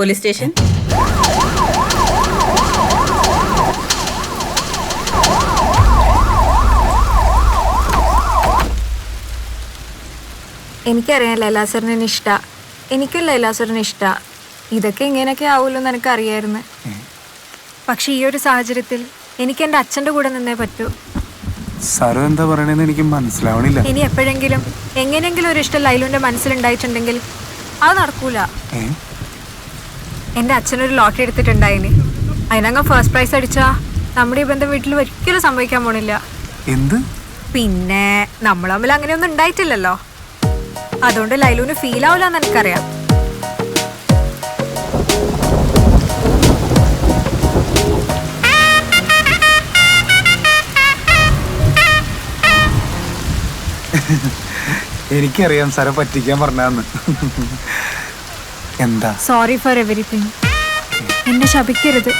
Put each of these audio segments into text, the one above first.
Police station? എനിക്കറിയാം ലൈലാസറിനെ ഇഷ്ട. എനിക്കും ലൈലാസറിനെ ഇഷ്ട. ഇതൊക്കെ ഇങ്ങനെയൊക്കെ ആവുമല്ലോ എന്ന് എനിക്കറിയായിരുന്നു പക്ഷെ ഈ ഒരു സാഹചര്യത്തിൽ എനിക്ക് എന്റെ അച്ഛന്റെ കൂടെ നിന്നേ പറ്റൂ. സരു എന്താ പറയണെന്ന് എനിക്ക് മനസ്സിലാവണില്ല. ഇനി എപ്പോഴെങ്കിലും എങ്ങനെയെങ്കിലും ഒരു ഇഷ്ടം ലൈലുവിന്റെ മനസ്സിലുണ്ടായിട്ടുണ്ടെങ്കിൽ അത് നടക്കൂല? എന്റെ അച്ഛനൊരു ലോട്ടറി എടുത്തിട്ടുണ്ടായിന്. അതിനങ്ങ് ഫസ്റ്റ് പ്രൈസ് അടിച്ചാ നമ്മുടെ ഈ ബന്ധം വീട്ടിൽ ഒരിക്കലും സംഭവിക്കാൻ പോണില്ല. എന്ത്? പിന്നെ നമ്മൾ തമ്മിൽ അങ്ങനെയൊന്നും ഉണ്ടായിട്ടില്ലല്ലോ. അതുകൊണ്ട് ലൈലുവിന് ഫീൽ ആവില്ല എന്ന് എനിക്കറിയാം. എനിക്കറിയാം സാറെ പറ്റിക്കാൻ പറഞ്ഞാന്ന്. എന്താ? സോറി ഫോർ എവറിത്തിങ് എന്നെ ശപിക്കരുത്.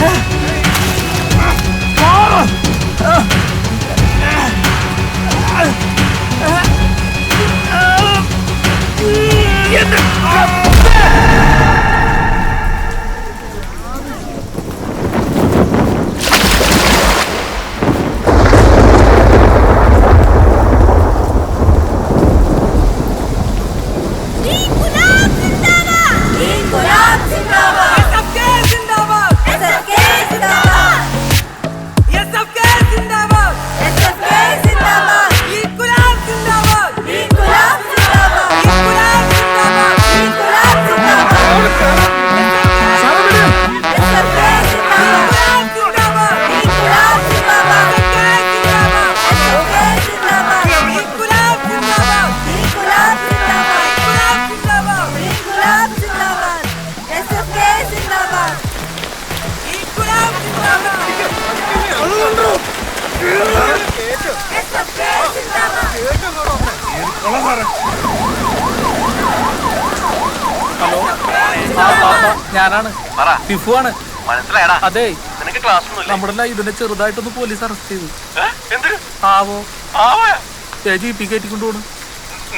Ha! ഞാനാണ്. പറ. ടിഫു ആണ് മനസ്സിലായടാ. അതെ. നിനക്ക് ക്ലാസ് ഒന്നുമില്ല നമ്മുടെ ഇതിനെ ചെറുതായിട്ടൊന്ന് പോലീസ് അറസ്റ്റ് ചെയ്തു. ആവോ? ആവാ? ജീപ്പി കയറ്റി കൊണ്ടുപോകണം.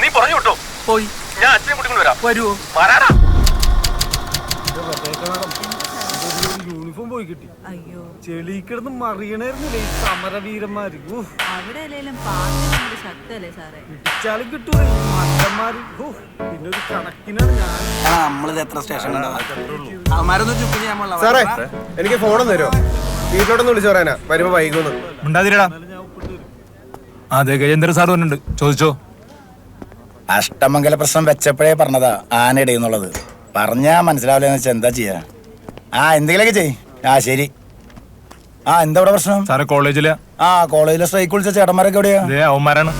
നീ പറഞ്ഞു വിട്ടോ. പോയി. ഞാൻ അച്ഛനെ കൂട്ടിക്കൊണ്ട് വരാം. വരുവോ? വരാടാ. പോയി കിട്ടി. അയ്യോ. ചെളി കിടന്ന് മറിയണായിരുന്നില്ലേ ഈ സമരവീരന്മാര് ഊഹ്, അവിടെ അല്ലെങ്കിലും പാർട്ടി ശക്തല്ലേ സാറേ? ഇടിച്ചാലും കിട്ടൂല ഈ മണ്ടന്മാര്. ഊഹ്, പിന്നെ ഒരു കണക്കിനാണ് ഞാൻ. നമ്മളിത് എത്ര സ്റ്റേഷൻ അവന്മാരൊന്നും ചുപ്പിന് ഞാൻ സാറേ എനിക്ക് ഫോൺ തരുമോ? വീട്ടിലോട്ടൊന്ന് വിളിച്ചു പറയാനാ. വരുമ്പോ വൈകുന്നു. ഉണ്ടാതിരടാ അതെ ഗജേന്ദ്ര സാർ വന്നിട്ടുണ്ട്. ചോദിച്ചോ? അഷ്ടമംഗല പ്രശ്നം വെച്ചപ്പോഴേ പറഞ്ഞതാ ആനയുടെ എന്നുള്ളത് പറഞ്ഞാ മനസ്സിലാവില്ലെന്ന് വെച്ചാൽ എന്താ ചെയ്യാ? ആ എന്തെങ്കിലുമൊക്കെ ചെയ് ആ ശരി. ആ എന്താ ഇവിടെ പ്രശ്നം? സാറെ കോളേജിൽ. ആ കോളേജിലെ സ്ട്രൈക്ക് വിളിച്ച ചേട്ടന്മാരൊക്കെ എവിടെയാ? ആരൊക്കെ അവന്മാരാണ്.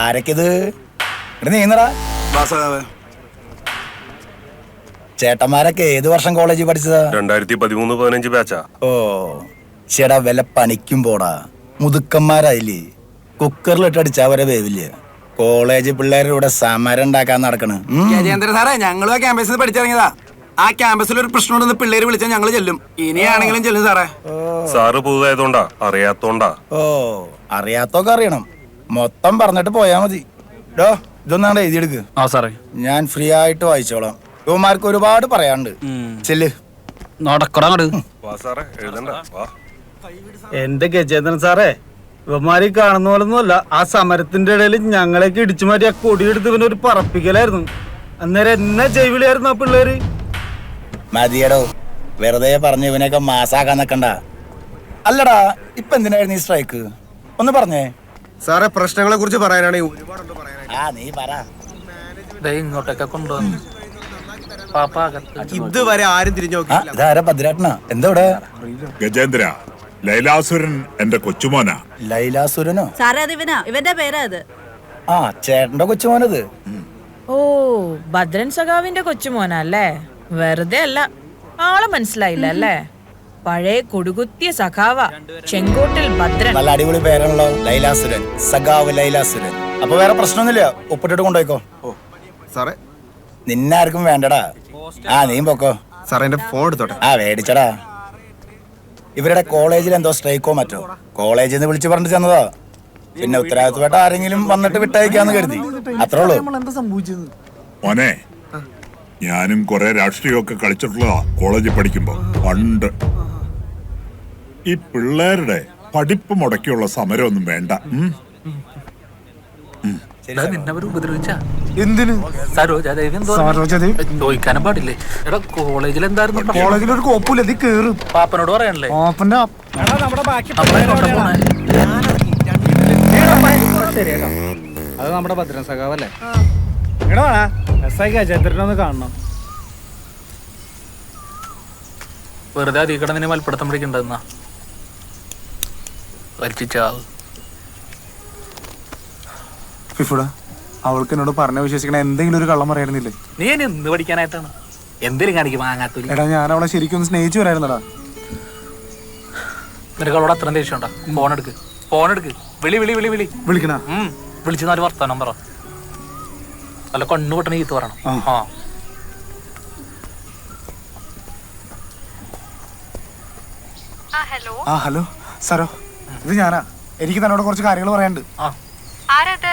ആരൊക്കെത് ഇവിടെ നീന്നടാ ചേട്ടന്മാരൊക്കെ ഏത് വർഷം കോളേജിൽ പഠിച്ചതാ? രണ്ടായിരത്തി പതിമൂന്ന് പതിനഞ്ച് ബാച്ചാ ഓ ചേടാ വില പണിക്കും പോടാ. മുതുക്കന്മാരായില്ലേ? കുക്കറിലിട്ട് അടിച്ചാ വരെ വേവില്ല? കോളേജ് പിള്ളേരുടെ സമരം ഉണ്ടാക്കാൻ നടക്കണ്. ഗജേന്ദ്ര സാറേ ഞങ്ങളും ആ ക്യാമ്പസിൽ പഠിച്ചിറങ്ങിയതാ. ആ ക്യാമ്പസിൽ ഒരു പ്രശ്നം ഉണ്ടെന്ന് പിള്ളേര് വിളിച്ചാൽ ഞങ്ങൾ ചെല്ലും. ഇനിയാണെങ്കിലും ചെല്ലും സാറേ. സാറ് പുതുതായതുകൊണ്ടാ അറിയാത്തോണ്ടാ. ഓ അറിയാത്തൊക്കെ അറിയണം. മൊത്തം പറഞ്ഞിട്ട് പോയാ മതി. ഡോ ഇതൊന്നാണ്ട് എഴുതിയെടുക്ക്. ആ സാറേ. ഞാൻ ഫ്രീ ആയിട്ട് വായിച്ചോളാം. ഇവന്മാർക്ക് ഒരുപാട് പറയാനുണ്ട്. ചെല്ല്. നടക്കടങ്ങട് വാ സാറേ എഴുതണ്ട. വാ. എന്റെ ഗജേന്ദ്രൻ സാറേ? ഇവന്മാര് കാണുന്ന പോലൊന്നുമല്ല ആ സമരത്തിന്റെ ഇടയിൽ ഞങ്ങളെയൊക്കെ ഇടിച്ചു മാറ്റി ആ കൊടിയെടുത്ത് ഇവനൊരു പറപ്പിക്കലായിരുന്നു. അന്നേരം എന്നെ ജൈവിളിയായിരുന്നു ആ പിള്ളേര്. മതിയടോ. വെറുതെ പറഞ്ഞു ഇവനെയൊക്കെ മാസാക്കാൻ നിക്കണ്ട. അല്ലടാ ഇപ്പൊ എന്തിനായിരുന്നു ഈ സ്ട്രൈക്ക്? ഒന്ന് പറഞ്ഞേ. സാറേ പ്രശ്നങ്ങളെ കുറിച്ച് പറയാനാണെങ്കിൽ ഒരുപാടുണ്ട് പറയാനായിട്ട്. ആ നീ പറ. ദേ ഇങ്ങോട്ടൊക്കെ കൊണ്ടുവന്നു. ഇതുവരെ ആരും തിരിഞ്ഞു ആ നോക്കിയില്ല ഇതാരാ ഭദ്രാട്ടനാ? എന്താ ഇവിടെ? ഗജേന്ദ്ര. ലൈലാസുരൻ എന്റെ കൊച്ചുമോനാ. ലൈലാസുരനോ? സാറേ അത് ഇവനാ. ഇവന്റെ പേരാ അത് ആ ചേട്ടന്റെ കൊച്ചുമോനത്. ഓ ഭദ്രൻ സഖാവിന്റെ കൊച്ചുമോനല്ലേ വെറുതെ അല്ല ആളെ മനസ്സിലായില്ല അല്ലേ? പഴയ കൊടുകുത്തിയ സഖാവ ചെങ്കോട്ടിൽ ഭദ്രൻ. നല്ല അടിപൊളി പേരാണല്ലോ ലൈലാസുരൻ. സഖാവ് ലൈലാസുരൻ. അപ്പൊ വേറെ പ്രശ്നമൊന്നുമില്ല ഒപ്പിട്ടിട്ട് കൊണ്ടുപോയിക്കോ. സാറേ. നിന്നാർക്കും വേണ്ടടാ. ആ നീ പൊക്കോ. സാറേ എന്റെ ഫോൺ എടുത്തോട്ടെ. ആ മേടിച്ചടാ. ഇവരുടെ കോളേജിൽ എന്തോ സ്ട്രൈക്കോ മറ്റോ? കോളേജിൽ നിന്ന് വിളിച്ചു പറഞ്ഞിട്ട് ചെന്നതാ. പിന്നെ ഉത്തരവാദിത്തപ്പെട്ട ആരെങ്കിലും വന്നിട്ട് വിട്ടയക്കാന്ന് കരുതി. അത്രേ ഉള്ളൂ. മോനെ ഞാനും കുറെ രാഷ്ട്രീയമൊക്കെ കളിച്ചിട്ടുള്ളതാ കോളേജിൽ പഠിക്കുമ്പോ പണ്ട് ഈ പിള്ളേരുടെ പഠിപ്പ് മുടക്കിയുള്ള സമരമൊന്നും വേണ്ട. ഉം? നിന്നെ അവർ ഉപദ്രവിച്ച? എന്തിന്? സരോജാദേവി എന്തോ സരോജാദേവി? ചോദിക്കാനും പാടില്ലേ? എടാ കോളേജിൽ എന്തായിരുന്നു? കോളേജിൽ ഒരു കോപ്പില്ല നീ കേറ്. പാപ്പനോട് പറയാനല്ലേ? അത് നമ്മുടെ ഭദ്രൻ സഖാവല്ലേ? എടാ ചന്ദ്രനൊന്ന് കാണണം. വെറുതെ അധികം കിടന്നിനെ മൽപ്പിടുത്തം പിടിക്കണ്ടെന്നാ വലിച്ചാവ് ഫിഫുട അവൾക്ക് എന്നോട് പറഞ്ഞ വിശ്വസിക്കണ എന്തെങ്കിലും ഒരു കള്ളം പറയായിരുന്നില്ലേ നീ എന്നെ എന്ത് പഠിക്കാനായിട്ടാണ്? എന്തേലും കാണിക്കും വാങ്ങാത്തൊരു എടാ ഞാൻ അവളെ ശരിക്കും ഒന്ന് സ്നേഹിച്ചു വരായിരുന്നടാ. നിനക്ക് അവളോട് അത്രയും ദേഷ്യം ഉണ്ടോ? ഫോൺ എടുക്ക്. ഫോൺ എടുക്ക്. വിളി വിളി വിളി വിളി. വിളിക്കണ? ഉം. വിളിച്ച് നാല് വർത്താനം പറ. അല്ല കണ്ണു പൊട്ടണ ഈത്ത് പറയണം. ആ. ആ ഹലോ. സാറോ ഇത് ഞാനാ. എനിക്ക് തന്നോട് കുറച്ച് കാര്യങ്ങൾ പറയാനുണ്ട്. ആ. ആരത്?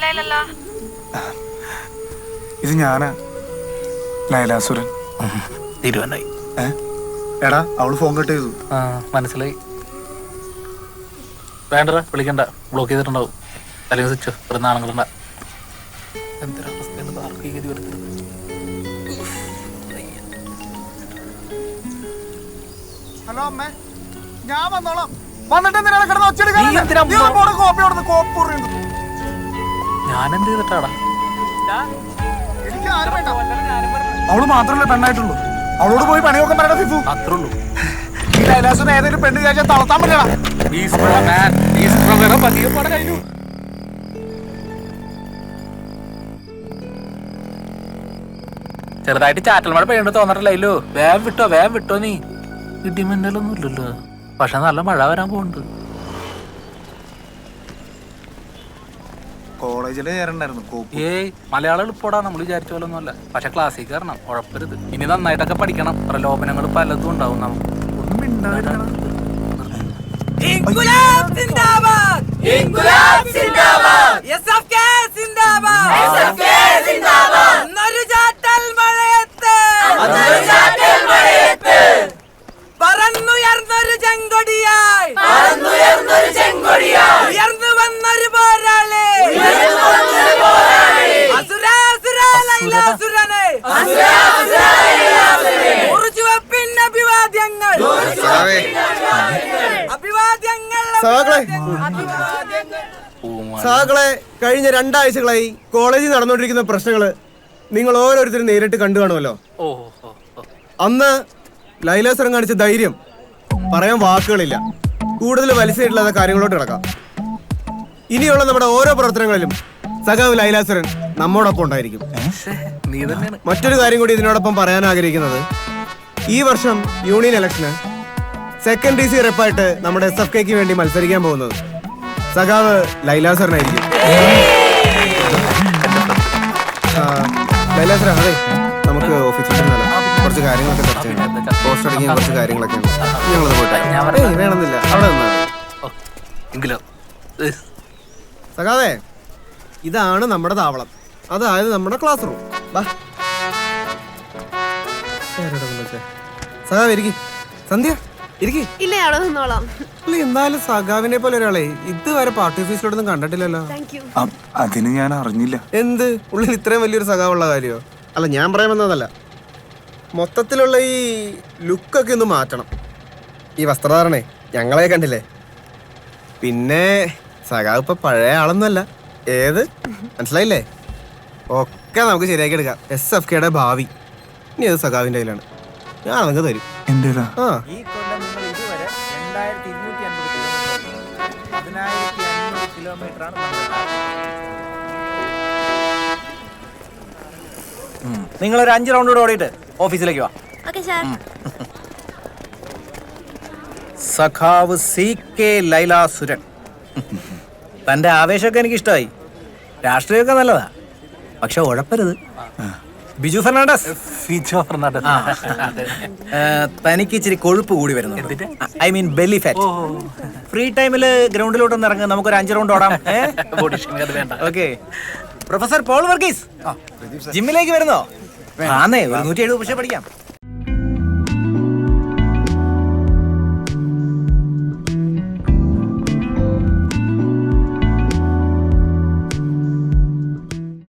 മനസ്സിലായില്ലല്ലോ. ഇത് ഞാനാ. ലൈലാസുരൻ തീരുവാനായി എടാ അവൾ ഫോൺ കട്ട് ചെയ്തു. ആ മനസ്സിലായി. വേണ്ടടാ വിളിക്കണ്ട. ബ്ലോക്ക് ചെയ്തിട്ടുണ്ടാവും. അല്ലെങ്കിൽ സ്വിച്ച് ഒരു നാണങ്ങളുണ്ട ആർക്കും ഗതി ഹലോ അമ്മേ. ഞാൻ വന്നോളാം. വന്നിട്ട് എന്തിനാണ് കിടന്ന് നീ ഒച്ചെടുക്കാൻ കോപ്പി കൊടുത്ത് കോപ്പി പറയുന്നു ചെയ്തിട്ടാടാ എനിക്ക് ആരും വേണ്ട. അവൾ മാത്രമല്ല പെണ്ണായിട്ടുള്ളൂ. അവളോട് പോയി പണി നോക്കാൻ പറയണ ഫിഫു. അത്രേ ഉള്ളൂ ഈ ലൈലാസുരൻ ഏതൊരു പെണ്ണ് കഴിച്ചാൽ തളർത്താൻ പറ്റണം ചെറുതായിട്ട് ചാറ്റൽ മഴ പെയ്യണ്ട തോന്നിട്ടില്ലല്ലോ വേഗം വിട്ടോ വേഗം വിട്ടോ നീ. ഇടിമിന്നലൊന്നും ഇല്ലല്ലോ പക്ഷെ നല്ല മഴ വരാൻ പോകുന്നുണ്ട്. കോളേജിൽ ചേരണ്ടായിരുന്നു കോപ്പി. ഏയ് മലയാളം എളുപ്പടാ നമ്മൾ വിചാരിച്ച പോലെ ഒന്നുമല്ല പക്ഷെ ക്ലാസ്സിൽ കയറണം ഉഴപ്പരുത്. ഇനി നന്നായിട്ടൊക്കെ പഠിക്കണം. പ്രലോഭനങ്ങൾ പലതും ഉണ്ടാവും നമുക്ക്. ഒന്നും മിണ്ടാതിരിക്കണം. പറന്നുയർന്നൊരു അഭിവാദ്യങ്ങൾ. സഖാക്കളെ. കഴിഞ്ഞ രണ്ടാഴ്ചകളായി കോളേജിൽ നടന്നുകൊണ്ടിരിക്കുന്ന പ്രശ്നങ്ങൾ നിങ്ങൾ ഓരോരുത്തരും നേരിട്ട് കണ്ടു കാണുമല്ലോ. അന്ന് ലൈലാസുരം കാണിച്ച ധൈര്യം പറയാൻ വാക്കുകളില്ല. കൂടുതൽ വലിച്ചിട്ടുള്ള കാര്യങ്ങളോട്ട് കിടക്കാം. ഇനിയുള്ള നമ്മുടെ ഓരോ പ്രവർത്തനങ്ങളിലും സഖാവ് ലൈലാസുരൻ നമ്മോടൊപ്പം ഉണ്ടായിരിക്കും. മറ്റൊരു കാര്യം കൂടി ഇതിനോടൊപ്പം പറയാൻ ആഗ്രഹിക്കുന്നത്. ഈ വർഷം യൂണിയൻ ഇലക്ഷന് സെക്കൻഡ് ഡി സി റെപ്പായിട്ട് നമ്മുടെ എസ് എഫ് കെക്ക് വേണ്ടി മത്സരിക്കാൻ പോകുന്നത്. സഖാവ് ലൈലാസറിനായിരിക്കും അതെ നമുക്ക് ഓഫീസിൽ? കുറച്ച് കാര്യങ്ങളൊക്കെ ചർച്ച ചെയ്യാം പോസ്റ്റ് അടങ്ങിയ കുറച്ച് കാര്യങ്ങളൊക്കെ ഉണ്ട്. ഞങ്ങളത് വരാം. വേണമെന്നില്ല. അവിടെ സഖാവേ ഇതാണ് നമ്മുടെ താവളം. അതായത് നമ്മുടെ ക്ലാസ് റൂം ആരോടാ വിളിച്ചേ? ഇരിക്ക്. സന്ധ്യ ഇരിക്കി. ഇല്ല അവിടെ നിന്നോളാം. അല്ല എന്നാലും സഖാവിനെ പോലെ ഒരാളെ ഇതുവരെ പാർട്ടി ഓഫീസിലോടൊന്നും കണ്ടിട്ടില്ലല്ലോ. അതിന് ഞാൻ അറിഞ്ഞില്ല. എന്ത്? ഉള്ളിൽ ഇത്രയും വലിയൊരു സഖാവുള്ള കാര്യമോ അല്ല ഞാൻ പറയാൻ വന്നതല്ല. മൊത്തത്തിലുള്ള ഈ ലുക്കൊക്കെ ഒന്ന് മാറ്റണം. ഈ വസ്ത്രധാരണേ ഞങ്ങളെ കണ്ടില്ലേ? പിന്നെ സഖാവ് ഇപ്പൊ പഴയ ആളൊന്നുമല്ല. ഏത്? മനസ്സിലായില്ലേ? ഒക്കെ നമുക്ക് ശരിയാക്കി എടുക്കാം. എസ് എഫ് കെയുടെ ഭാവി. ഇനി അത് സഖാവിന്റെ കയ്യിലാണ്. ഞാൻ അതങ്ങ് തരും. എന്റെ ആ. ഈ കൊല്ലം നിങ്ങൾ ഇതുവരെ രണ്ടായിരത്തി ഇരുന്നൂറ്റി അൻപത് കിലോമീറ്റർ പതിനായിരത്തി അഞ്ഞൂറ് കിലോമീറ്റർ ആണ് നിങ്ങൾ ഒരു അഞ്ച് റൗണ്ട് കൂടെ ഓടിയിട്ട് ഓഫീസിലേക്ക് വാ. Okay sir. സഖാവ് സി കെ ലൈലാസുരൻ. തന്റെ ആവേശമൊക്കെ എനിക്ക് ഇഷ്ടമായി രാഷ്ട്രീയമൊക്കെ നല്ലതാ. പക്ഷെ ഉഴപ്പരുത്. ബിജു ഫെർണാണ്ടസ്. ബിജു ഫെർണാണ്ടസ്. തനിക്ക് ഇച്ചിരി കൊഴുപ്പ് കൂടി വരുന്നു I mean belly fat. Free ടൈമിൽ ഗ്രൗണ്ടിലോട്ടൊന്ന് ഇറങ്ങുക നമുക്കൊരു അഞ്ച് റൗണ്ട് ഓടാം. ഓക്കെ. Professor Paul Varghese. ജിമ്മിലേക്ക് വരുന്നോ? ആന്നേ ഒരു നൂറ്റി എഴുപത് പക്ഷേ പഠിക്കാം